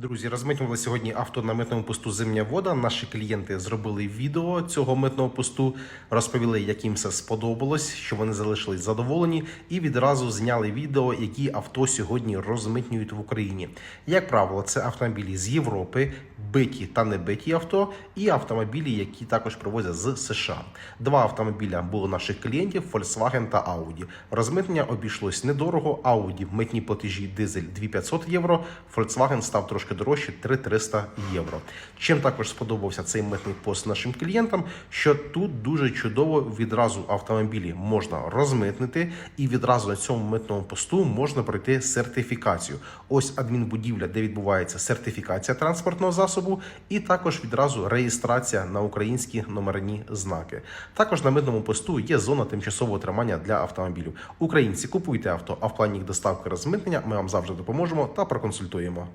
Друзі, розмитнювали сьогодні авто на митному посту Зимня вода. Наші клієнти зробили відео цього митного посту, розповіли, як їм все сподобалось, що вони залишились задоволені, і відразу зняли відео, які авто сьогодні розмитнюють в Україні. Як правило, це автомобілі з Європи, биті та не биті авто, і автомобілі, які також привозять з США. Два автомобіля було наших клієнтів Volkswagen та Audi. Розмитнення обійшлось недорого. Audi митні платежі дизель 2500 євро. Volkswagen став трошки дорожче 3300 євро. Чим також сподобався цей митний пост нашим клієнтам, що тут дуже чудово відразу автомобілі можна розмитнити, і відразу на цьому митному посту можна пройти сертифікацію. Ось адмінбудівля, де відбувається сертифікація транспортного засобу, і також відразу реєстрація на українські номерні знаки. Також на митному посту є зона тимчасового тримання для автомобілів. Українці купуйте авто, а в плані їх доставки розмитнення ми вам завжди допоможемо та проконсультуємо.